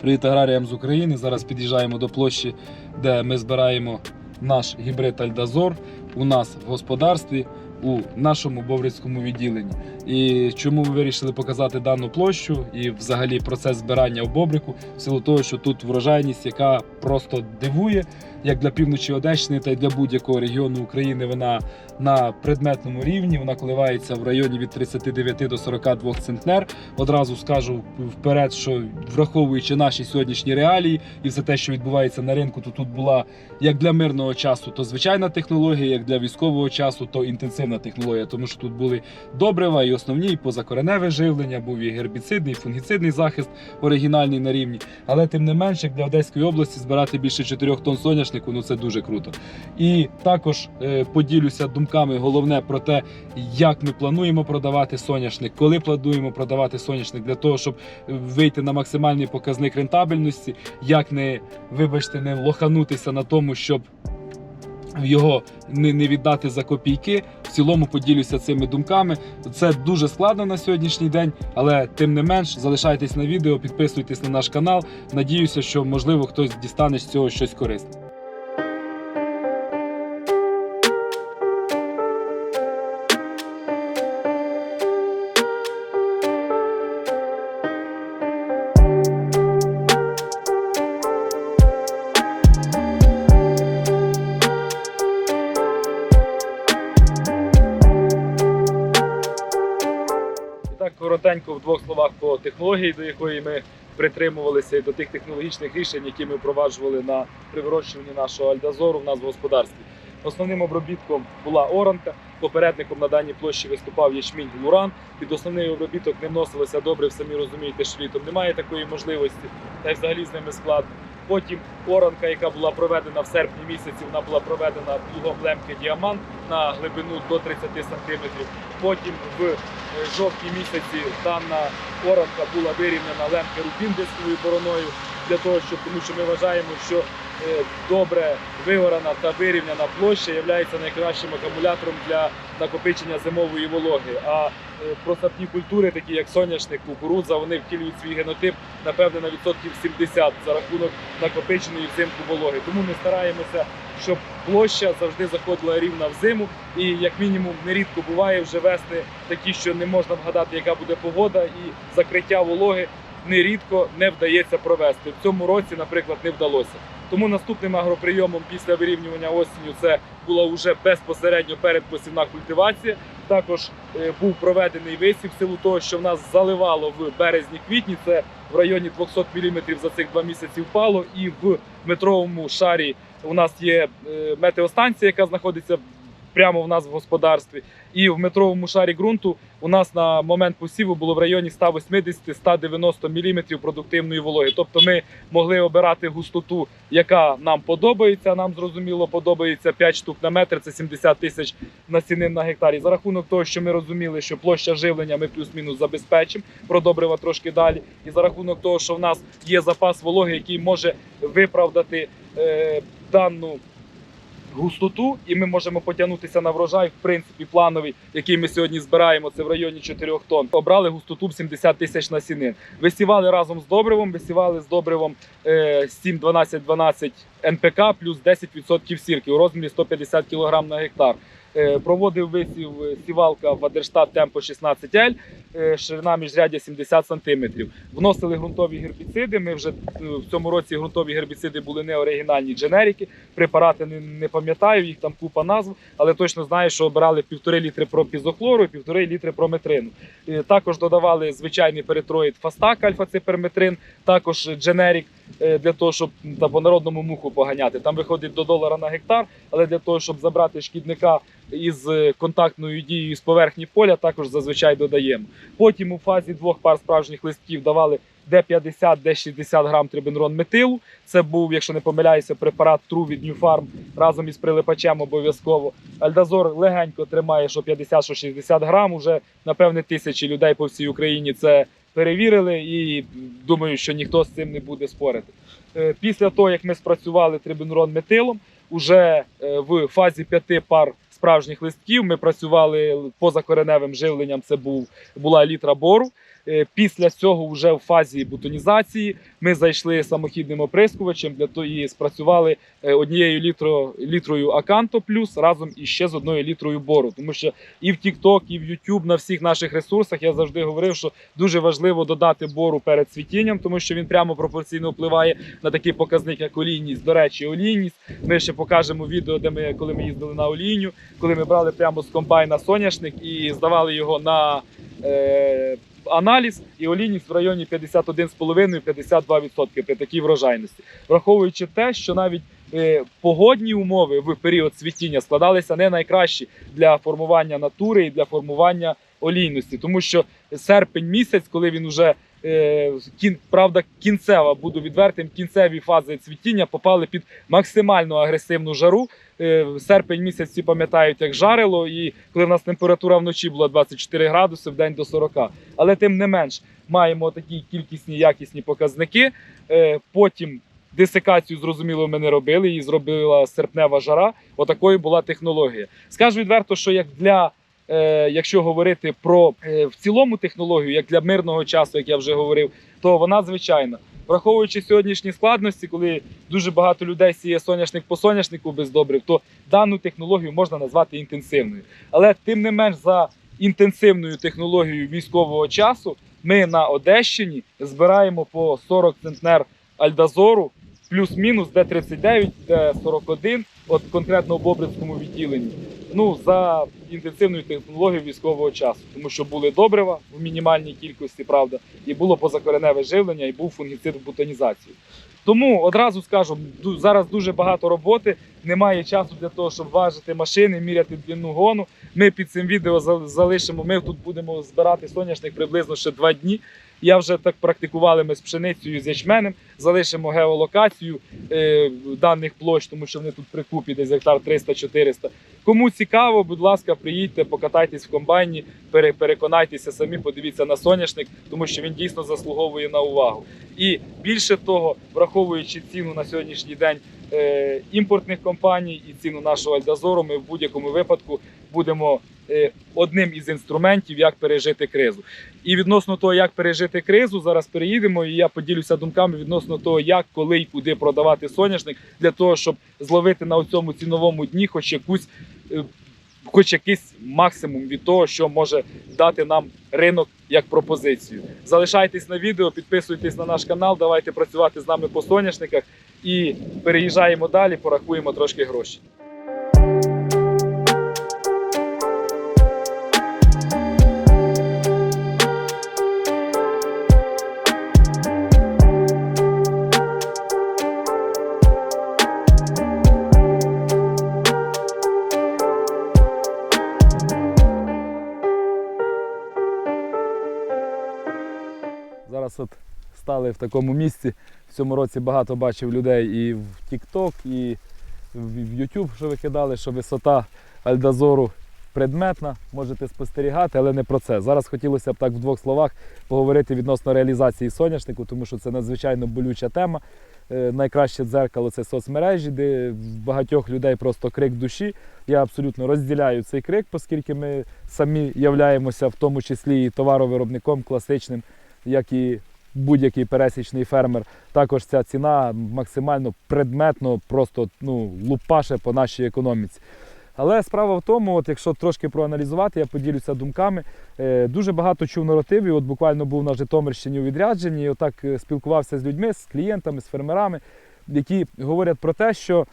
Привіт аграріям з України. Зараз під'їжджаємо до площі, де ми збираємо наш гібрид Альдазор у нас в господарстві у нашому Боврицькому відділенні. І чому ми вирішили показати дану площу і взагалі процес збирання в Бобрику, в силу того, що тут врожайність, яка просто дивує, як для півночі Одещини та й для будь-якого регіону України, вона на предметному рівні. Вона коливається в районі від 39 до 42 центнер. Одразу скажу вперед, що враховуючи наші сьогоднішні реалії і все те, що відбувається на ринку, то тут була як для мирного часу, то звичайна технологія, як для військового часу, то інтенсивна технологія, тому що тут були добрива і основні, і позакореневе живлення, був і гербіцидний, і фунгіцидний захист оригінальний на рівні. Але тим не менше, як для Одеської області збирати більше 4 тонн соняшнику, ну це дуже круто. І також е, поділюся думками головне про те, як ми плануємо продавати соняшник, коли плануємо продавати соняшник для того, щоб вийти на максимальний показник рентабельності, як не вибачте, не лоханутися на тому, щоб його не, не віддати за копійки. В цілому поділюся цими думками. Це дуже складно на сьогоднішній день, але тим не менш залишайтесь на відео, підписуйтесь на наш канал. Надіюся, що можливо хтось дістане з цього щось корисне. Коротенько в двох словах по технології, до якої ми притримувалися, і до тих технологічних рішень, які ми впроваджували на при вирощуванні нашого альдазору в нас в господарстві. Основним обробітком була оранка. Попередником на даній площі виступав ячмінь луран. Під основний обробіток не вносилося добре, самі розумієте, що літом немає такої можливості, та й взагалі з ними складно. Потім оранка, яка була проведена в серпні місяці, вона була проведена плугом лемки діамант на глибину до 30 см. Потім в е, жовтні місяці дана оранка була вирівняна лемки рубін дисковою бороною для того, щоб тому що ми вважаємо, що е, добре вигорана та вирівняна площа є найкращим акумулятором для накопичення зимової вологи. А е, просапні культури, такі як соняшник, кукурудза, вони втілюють свій генотип напевне на відсотків 70 за рахунок накопиченої взимку вологи. Тому ми стараємося, щоб площа завжди заходила рівна в зиму. І як мінімум нерідко буває вже весни такі, що не можна вгадати, яка буде погода, і закриття вологи нерідко не вдається провести. В цьому році, наприклад, не вдалося. Тому наступним агроприйомом після вирівнювання осінню це була вже безпосередньо передпосівна культивація. Також е, був проведений висів в силу того, що в нас заливало в березні-квітні. Це в районі 200 мм за цих два місяці впало. І в метровому шарі у нас є е, метеостанція, яка знаходиться прямо в нас в господарстві. І в метровому шарі ґрунту у нас на момент посіву було в районі 180-190 мм продуктивної вологи. Тобто ми могли обирати густоту, яка нам подобається. Нам зрозуміло подобається 5 штук на метр, це 70 тисяч насінин на гектарі. За рахунок того, що ми розуміли, що площа живлення ми плюс-мінус забезпечимо, продобрива трошки далі. І за рахунок того, що в нас є запас вологи, який може виправдати е, дану густоту, і ми можемо потягнутися на врожай, в принципі, плановий, який ми сьогодні збираємо, це в районі 4 тонн. Обрали густоту в 70 тисяч насінин. Висівали разом з добривом, висівали з добривом е, 7-12-12 НПК плюс 10% сірки у розмірі 150 кг на гектар. Е, Проводив висів е, сівалка Вадерштат Темпо 16L, е, ширина міжрядя 70 см. Вносили ґрунтові гербіциди. Ми вже в цьому році ґрунтові гербіциди були не оригінальні дженерики. Препарати не, не пам'ятаю, їх там купа назв, але точно знаю, що обирали півтори літри пропізохлору і півтори літри прометрину. Також додавали звичайний перитроїд фастак, альфа-циперметрин, також дженерік для того, щоб та по народному муху поганяти. Там виходить до долара на гектар, але для того, щоб забрати шкідника із е, контактною дією з поверхні поля, також зазвичай додаємо. Потім у фазі двох пар справжніх листків давали де 50, де 60 грам трибенрон метилу. Це був, якщо не помиляюся, препарат Тру від New Farm разом із прилипачем обов'язково. Альдазор легенько тримає, що 50, що 60 грам. Уже напевне тисячі людей по всій Україні це перевірили, і думаю, що ніхто з цим не буде спорити. Е, Після того, як ми спрацювали трибунрон метилом, уже е, в фазі п'яти пар справжніх листків ми працювали позакореневим живленням. Це був була літра бору. Е, Після цього, вже в фазі бутонізації, ми зайшли самохідним оприскувачем для того і спрацювали е, однією літро, літрою Аканто плюс разом іще з одною літрою бору. Тому що і в TikTok, і в YouTube, на всіх наших ресурсах я завжди говорив, що дуже важливо додати бору перед цвітінням, тому що він прямо пропорційно впливає на такий показник, як олійність. До речі, олійність. Ми ще покажемо відео, де ми коли ми їздили на олійню, коли ми брали прямо з комбайна соняшник і здавали його на. Е, Аналіз і олійність в районі 51,5-52% при такій врожайності, враховуючи те, що навіть е, погодні умови в період цвітіння складалися не найкращі для формування натури і для формування олійності, тому що серпень місяць, коли він вже правда, кінцева, буду відвертим, кінцеві фази цвітіння попали під максимально агресивну жару. Е, серпень місяць всі пам'ятають, як жарило, і коли в нас температура вночі була 24 градуси, в день до 40. Але тим не менш маємо такі кількісні якісні показники. Е, Потім десикацію зрозуміло ми не робили, її зробила серпнева жара. Отакою була технологія. Скажу відверто, що як для е, якщо говорити про е, в цілому технологію, як для мирного часу, як я вже говорив, то вона звичайна. Враховуючи сьогоднішні складності, коли дуже багато людей сіє соняшник по соняшнику без добрив, то дану технологію можна назвати інтенсивною. Але тим не менш за інтенсивною технологією військового часу ми на Одещині збираємо по 40 центнер альдазору, плюс-мінус Д-39, Д-41, от конкретно в Бобрицькому відділенні. Ну, за інтенсивною технологією військового часу, тому що були добрива в мінімальній кількості, правда, і було позакореневе живлення, і був фунгіцид в бутонізацію. Тому одразу скажу, зараз дуже багато роботи, немає часу для того, щоб важити машини, міряти длину гону. Ми під цим відео за- залишимо. Ми тут будемо збирати соняшник приблизно ще два дні. Я вже так практикували ми з пшеницею з ячменем. Залишимо геолокацію е, даних площ, тому що вони тут при купі десь гектар 300-400. Кому цікаво, будь ласка, приїдьте, покатайтесь в комбайні, пере- переконайтеся самі, подивіться на соняшник, тому що він дійсно заслуговує на увагу. І більше того, враховуючи ціну на сьогоднішній день е, імпортних компаній і ціну нашого Альдазору, ми в будь-якому випадку будемо одним із інструментів, як пережити кризу. І відносно того, як пережити кризу, зараз переїдемо, і я поділюся думками відносно того, як, коли і куди продавати соняшник, для того, щоб зловити на цьому ціновому дні хоч якусь. е, Хоч якийсь максимум від того, що може дати нам ринок як пропозицію. Залишайтесь на відео, підписуйтесь на наш канал, давайте працювати з нами по соняшниках і переїжджаємо далі, порахуємо трошки гроші. Стали в такому місці. В цьому році багато бачив людей і в TikTok, і в в YouTube, що викидали, що висота Альдазору предметна, можете спостерігати, але не про це. Зараз хотілося б так в двох словах поговорити відносно реалізації соняшнику, тому що це надзвичайно болюча тема. Е, Найкраще дзеркало це соцмережі, де в багатьох людей просто крик душі. Я абсолютно розділяю цей крик, оскільки ми самі являємося в тому числі і товаровиробником класичним, як і будь-який пересічний фермер. Також ця ціна максимально предметно, просто ну, лупаше по нашій економіці. Але справа в тому, от якщо трошки проаналізувати, я поділюся думками. Е, дуже багато чув наративів. От буквально був на Житомирщині у відрядженні, і отак е, спілкувався з людьми, з клієнтами, з фермерами, які говорять про те, що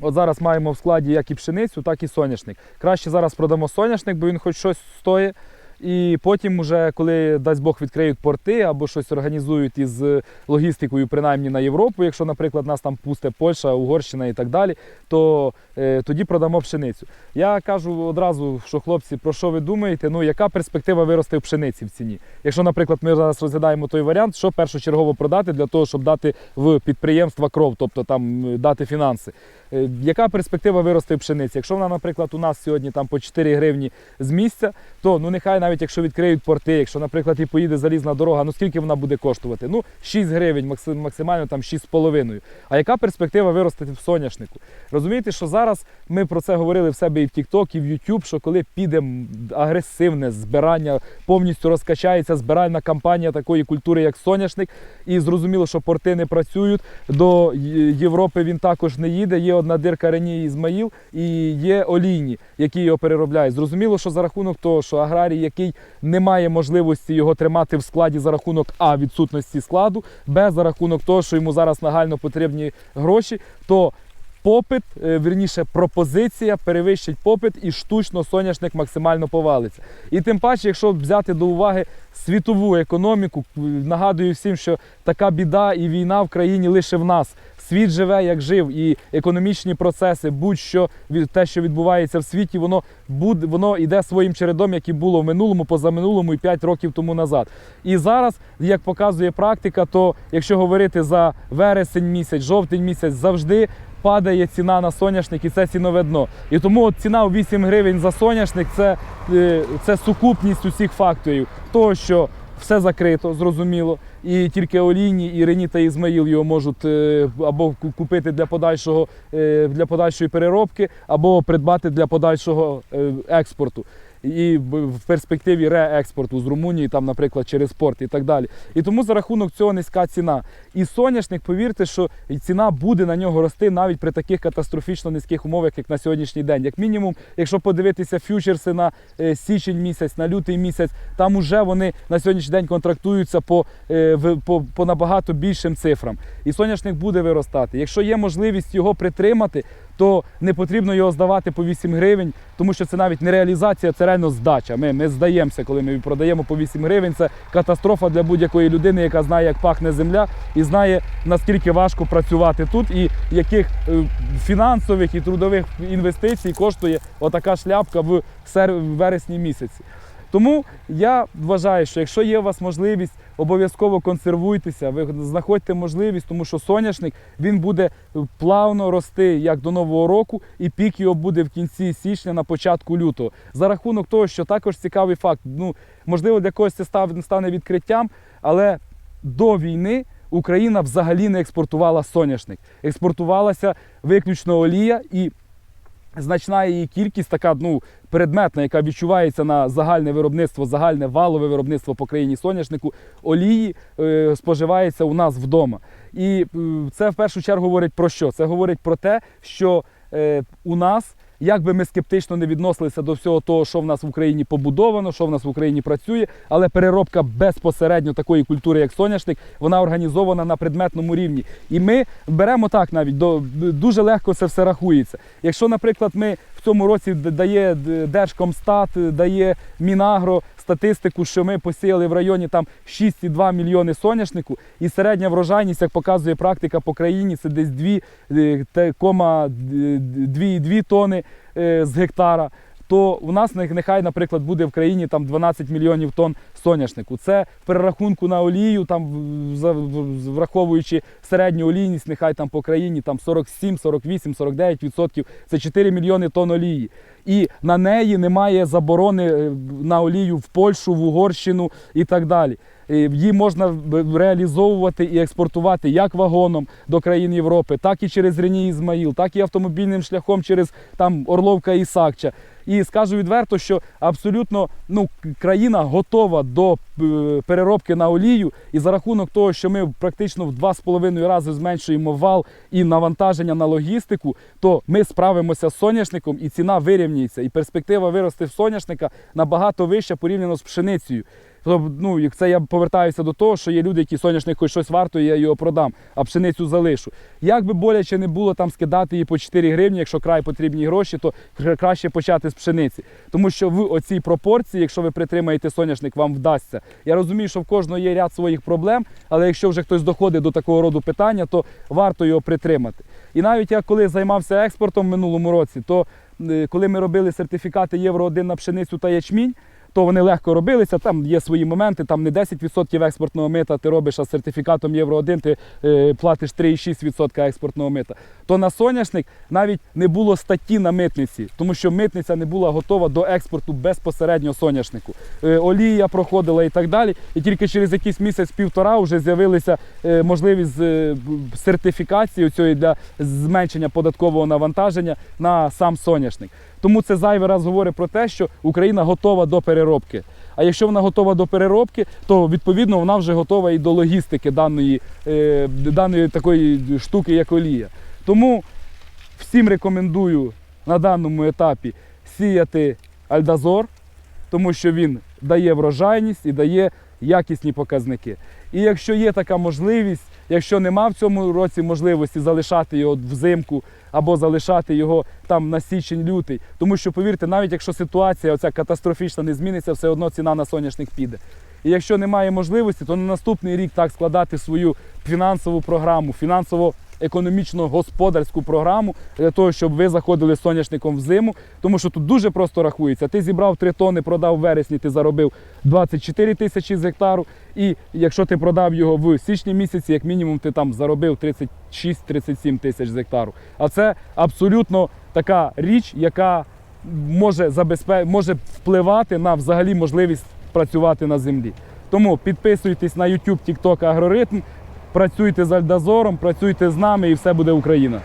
от зараз маємо в складі як і пшеницю, так і соняшник. Краще зараз продамо соняшник, бо він хоч щось стоїть. І потім, уже, коли дасть Бог відкриють порти або щось організують із логістикою, принаймні на Європу, якщо, наприклад, нас там пусте Польща, Угорщина і так далі, то е, тоді продамо пшеницю. Я кажу одразу, що хлопці, про що ви думаєте? Ну, яка перспектива вирости в пшениці в ціні? Якщо, наприклад, ми зараз розглядаємо той варіант, що першочергово продати для того, щоб дати в підприємства кров, тобто там е, дати фінанси. Е, Яка перспектива вирости пшениці? Якщо вона, наприклад, у нас сьогодні там по 4 гривні з місця, то ну нехай навіть якщо відкриють порти, якщо, наприклад, і поїде залізна дорога, ну скільки вона буде коштувати? Ну 6 гривень, максимально там 6,5. А яка перспектива виростити в соняшнику? Розумієте, що зараз ми про це говорили в себе і в TikTok, і в YouTube, що коли піде агресивне збирання, повністю розкачається збиральна кампанія такої культури, як соняшник, і зрозуміло, що порти не працюють. До Європи він також не їде. Є одна дирка Рені Ізмаїл і є олійні, які його переробляють. Зрозуміло, що за рахунок того, що аграрій, який не має можливості його тримати в складі за рахунок А відсутності складу, Б за рахунок того, що йому зараз нагально потрібні гроші, то попит, е, вірніше, пропозиція перевищить попит і штучно соняшник максимально повалиться. І тим паче, якщо взяти до уваги світову економіку, нагадую всім, що така біда і війна в країні лише в нас. Світ живе як жив, і економічні процеси, будь-що те, що відбувається в світі, воно буде, воно йде своїм чередом, як і було в минулому, позаминулому і 5 років тому назад. І зараз, як показує практика, то якщо говорити за вересень місяць, жовтень місяць, завжди падає ціна на соняшник, і це цінове дно. І тому от ціна у 8 гривень за соняшник це, е, це сукупність усіх факторів. Того, що все закрито, зрозуміло, і тільки олійні, і Рені та Ізмаїл його можуть е, або купити для подальшого е, для подальшої переробки, або придбати для подальшого е, експорту. І в перспективі реекспорту з Румунії, там, наприклад, через порт і так далі. І тому за рахунок цього низька ціна. І соняшник, повірте, що ціна буде на нього рости навіть при таких катастрофічно низьких умовах, як на сьогоднішній день. Як мінімум, якщо подивитися фьючерси на е, січень місяць, на лютий місяць, там уже вони на сьогоднішній день контрактуються по, е, по, по набагато більшим цифрам. І соняшник буде виростати. Якщо є можливість його притримати, то не потрібно його здавати по 8 гривень, тому що це навіть не реалізація, це реально здача. Ми, ми здаємося, коли ми продаємо по 8 гривень. Це катастрофа для будь-якої людини, яка знає, як пахне земля, і знає наскільки важко працювати тут, і яких е, фінансових і трудових інвестицій коштує отака шляпка в вересні місяці. Тому я вважаю, що якщо є у вас можливість, обов'язково консервуйтеся, ви знаходьте можливість, тому що соняшник він буде плавно рости як до нового року, і пік його буде в кінці січня, на початку лютого. За рахунок того, що також цікавий факт. Ну можливо, для когось це стане відкриттям, але до війни. Україна взагалі не експортувала соняшник. Експортувалася виключно олія і значна її кількість, така ну, предметна, яка відчувається на загальне виробництво, загальне валове виробництво по країні соняшнику, олії е, споживається у нас вдома. І е, це в першу чергу говорить про що? Це говорить про те, що е, у нас. Як би ми скептично не відносилися до всього того, що в нас в Україні побудовано, що в нас в Україні працює, але переробка безпосередньо такої культури, як соняшник, вона організована на предметному рівні. І ми беремо так навіть дуже легко це все рахується. Якщо, наприклад, ми в цьому році дає Держкомстат, дає Мінагро статистику, що ми посіяли в районі там 6,2 мільйони соняшнику, і середня врожайність, як показує практика по країні, це десь 2, е, е, 2,2 тони е, з гектара. То у нас нехай, наприклад, буде в країні там 12 мільйонів тонн соняшнику. Це в перерахунку на олію, там враховуючи середню олійність, нехай там по країні там 47, 48, 49 відсотків. Це 4 мільйони тонн олії. І на неї немає заборони е, на олію в Польщу, в Угорщину і так далі. Її можна реалізовувати і експортувати як вагоном до країн Європи, так і через Рені Ізмаїл, так і автомобільним шляхом через там Орловка і Сакча. І скажу відверто, що абсолютно ну, країна готова до переробки на олію, і за рахунок того, що ми практично в 2,5 рази зменшуємо вал і навантаження на логістику, то ми справимося з соняшником, і ціна вирівнюється. І перспектива вирости в соняшника набагато вища порівняно з пшеницею. Тобто, ну, це я повертаюся до того, що є люди, які соняшник хоч щось вартує, я його продам, а пшеницю залишу. Як би боляче не було там скидати її по 4 гривні, якщо край потрібні гроші, то краще почати з пшениці. Тому що в оцій пропорції, якщо ви притримаєте соняшник, вам вдасться. Я розумію, що в кожного є ряд своїх проблем, але якщо вже хтось доходить до такого роду питання, то варто його притримати. І навіть я коли займався експортом в минулому році, то е, коли ми робили сертифікати Євро 1 на пшеницю та ячмінь, то вони легко робилися. Там є свої моменти, там не 10% експортного мита ти робиш, а сертифікатом Євро 1 ти е, платиш 3,6% експортного мита. То на соняшник навіть не було статті на митниці, тому що митниця не була готова до експорту безпосередньо соняшнику. Е, олія проходила і так далі. І тільки через якийсь місяць-півтора вже з'явилися е, можливість е, сертифікації цієї для зменшення податкового навантаження на сам соняшник. Тому це зайвий раз говорить про те, що Україна готова до переробки. А якщо вона готова до переробки, то відповідно вона вже готова і до логістики даної, е, даної такої штуки, як олія. Тому всім рекомендую на даному етапі сіяти альдазор, тому що він дає врожайність і дає якісні показники. І якщо є така можливість, якщо нема в цьому році можливості залишати його взимку або залишати його там на січень-лютий, тому що повірте, навіть якщо ситуація оця катастрофічна не зміниться, все одно ціна на соняшник піде. І якщо немає можливості, то на наступний рік так складати свою фінансову програму, фінансово економічно господарську програму для того, щоб ви заходили з соняшником в зиму, тому що тут дуже просто рахується. Ти зібрав 3 тони, продав в вересні, ти заробив 24 тисячі з гектару. І якщо ти продав його в січні місяці, як мінімум ти там заробив 36-37 тисяч з гектару. А це абсолютно така річ, яка може забезпе... може впливати на взагалі можливість працювати на землі. Тому підписуйтесь на YouTube, TikTok, Агроритм, працюйте з Альдазором, працюйте з нами і все буде Україна.